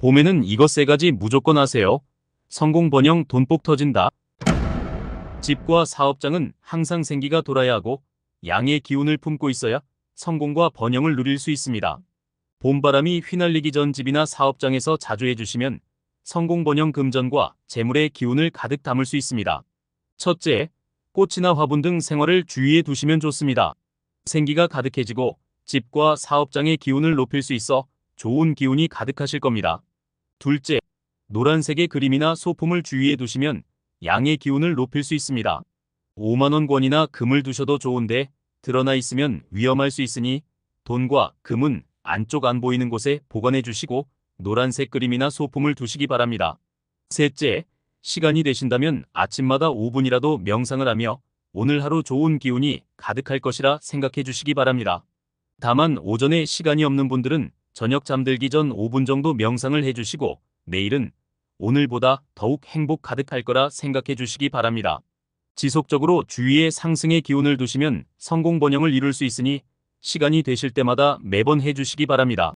봄에는 이것 세 가지 무조건 하세요. 성공 번영 돈복 터진다. 집과 사업장은 항상 생기가 돌아야 하고 양의 기운을 품고 있어야 성공과 번영을 누릴 수 있습니다. 봄바람이 휘날리기 전 집이나 사업장에서 자주 해주시면 성공 번영 금전과 재물의 기운을 가득 담을 수 있습니다. 첫째, 꽃이나 화분 등 생활을 주위에 두시면 좋습니다. 생기가 가득해지고 집과 사업장의 기운을 높일 수 있어 좋은 기운이 가득하실 겁니다. 둘째, 노란색의 그림이나 소품을 주위에 두시면 양의 기운을 높일 수 있습니다. 5만원권이나 금을 두셔도 좋은데 드러나 있으면 위험할 수 있으니 돈과 금은 안쪽 안 보이는 곳에 보관해 주시고 노란색 그림이나 소품을 두시기 바랍니다. 셋째, 시간이 되신다면 아침마다 5분이라도 명상을 하며 오늘 하루 좋은 기운이 가득할 것이라 생각해 주시기 바랍니다. 다만 오전에 시간이 없는 분들은 저녁 잠들기 전 5분 정도 명상을 해 주시고 내일은 오늘보다 더욱 행복 가득할 거라 생각해 주시기 바랍니다. 지속적으로 주위에 상승의 기운을 두시면 성공 번영을 이룰 수 있으니 시간이 되실 때마다 매번 해 주시기 바랍니다.